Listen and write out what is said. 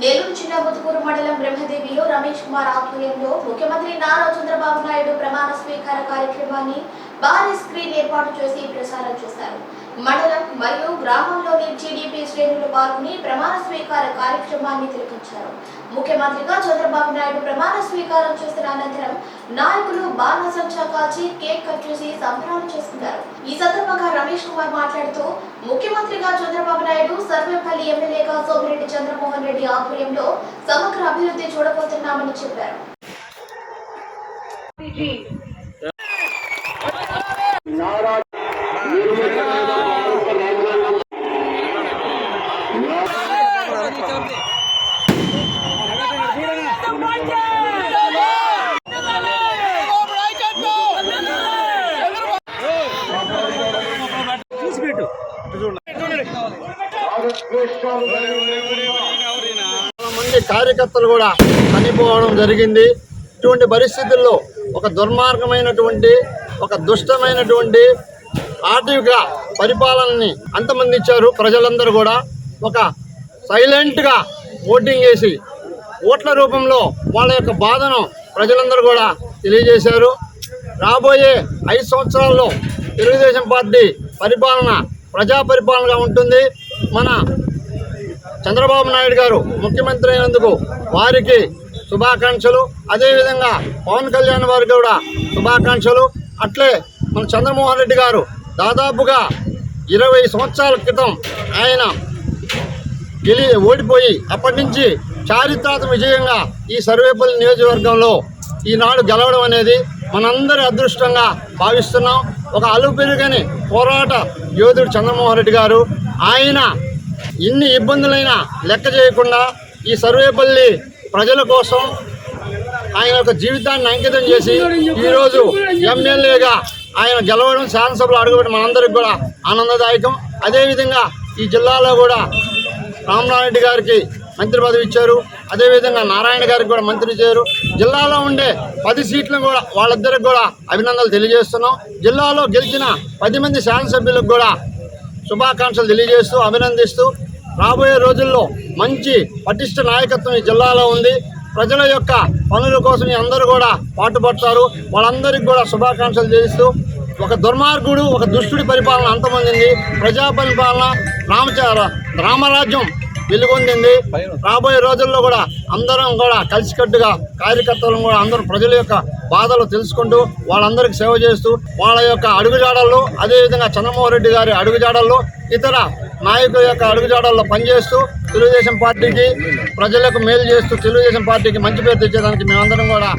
నెల్లూరు జిల్లా ముతుకూరు మండలం బ్రహ్మదేవిలో రమేష్ కుమార్ ఆధ్వర్యంలో ముఖ్యమంత్రి నారా చంద్రబాబు నాయుడు ప్రమాణ స్వీకార కార్యక్రమాన్ని భారీ స్క్రీన్ ఏర్పాటు చేసి ప్రసారం చేశారు. మండలం మరియు గ్రామంలోని టీడీపీ శ్రేణులు పాల్గొని ప్రమాణ స్వీకార కార్యక్రమాన్ని తిలకించారు. ముఖ్యమంత్రిగా చంద్రబాబు నాయుడు ప్రమాణ స్వీకారం చేసిన అనంతరం నాయకులు బాణసంచా కాల్చి కేక్ కట్ చేసి సంబరాలు చేసుకున్నారు. ఈ సందర్భంగా రమేష్ కుమార్ మాట్లాడుతూ ముఖ్యమంత్రిగా చంద్రబాబు నాయుడు సర్వేపల్లి ఎమ్మెల్యేగా సోమిరెడ్డి చంద్రమోహన్ రెడ్డి ఆధ్వర్యంలో సమగ్ర అభివృద్ధి చూడబోతున్నామని చెప్పారు. చాలా మంది కార్యకర్తలు కూడా చనిపోవడం జరిగింది. ఇటువంటి పరిస్థితుల్లో ఒక దుర్మార్గమైనటువంటి ఒక దుష్టమైనటువంటి ఆర్థిక పరిపాలనని అంతమందించారు ప్రజలందరూ కూడా. ఒక సైలెంట్గా ఓటింగ్ చేసి ఓట్ల రూపంలో వాళ్ళ యొక్క బాధను ప్రజలందరూ కూడా తెలియజేశారు. రాబోయే ఐదు సంవత్సరాల్లో తెలుగుదేశం పార్టీ పరిపాలన ప్రజా పరిపాలనగా ఉంటుంది. మన చంద్రబాబు నాయుడు గారు ముఖ్యమంత్రి అయినందుకు వారికి శుభాకాంక్షలు. అదేవిధంగా పవన్ కళ్యాణ్ వారికి కూడా శుభాకాంక్షలు. అట్లే మన చంద్రమోహన్ రెడ్డి గారు దాదాపుగా ఇరవై సంవత్సరాల క్రితం ఆయన గెలి ఓడిపోయి అప్పటి నుంచి చారిత్రాత్మక విజయంగా ఈ సర్వేపల్లి నియోజకవర్గంలో ఈనాడు గెలవడం అనేది మనందరి అదృష్టంగా భావిస్తున్నాం. ఒక అలుపు పెరుగని పోరాట యోధుడు చంద్రమోహన్ రెడ్డి గారు ఆయన ఇన్ని ఇబ్బందులైనా లెక్క చేయకుండా ఈ సర్వేపల్లి ప్రజల కోసం ఆయన యొక్క జీవితాన్ని అంకితం చేసి ఈరోజు ఎమ్మెల్యేగా ఆయన గెలవడం శాసనసభలో అడుగుపెట్టి మనందరికి కూడా ఆనందదాయకం. అదేవిధంగా ఈ జిల్లాలో కూడా రామనారెడ్డి గారికి మంత్రి పదవి ఇచ్చారు. అదేవిధంగా నారాయణ గారికి కూడా మంత్రి ఇచ్చారు. జిల్లాలో ఉండే పది సీట్లను కూడా వాళ్ళిద్దరికి కూడా అభినందనలు తెలియజేస్తున్నాం. జిల్లాలో గెలిచిన పది మంది శాసనసభ్యులకు కూడా శుభాకాంక్షలు తెలియజేస్తూ అభినందిస్తూ రాబోయే రోజుల్లో మంచి పటిష్ట నాయకత్వం ఈ జిల్లాలో ఉంది. ప్రజల యొక్క పనుల కోసం అందరూ కూడా పాటుపడతారు. వాళ్ళందరికీ కూడా శుభాకాంక్షలు తెలుస్తూ ఒక దుర్మార్గుడు ఒక దుష్టుడి పరిపాలన అంతమందింది. ప్రజా పరిపాలన రామచార రామరాజ్యం వెలుగొందింది. రాబోయే రోజుల్లో కూడా అందరం కూడా కలిసికట్టుగా కార్యకర్తలను కూడా అందరూ ప్రజల యొక్క బాధలు తెలుసుకుంటూ వాళ్ళందరికీ సేవ చేస్తూ వాళ్ళ యొక్క అడుగుజాడల్లో అదేవిధంగా చంద్రమోహన్ రెడ్డి గారి అడుగుజాడల్లో ఇతర నాయకుల యొక్క అడుగుజాడల్లో పనిచేస్తూ తెలుగుదేశం పార్టీకి ప్రజలకు మేలు చేస్తూ తెలుగుదేశం పార్టీకి మంచి పేరు తెచ్చేదానికి మేమందరం కూడా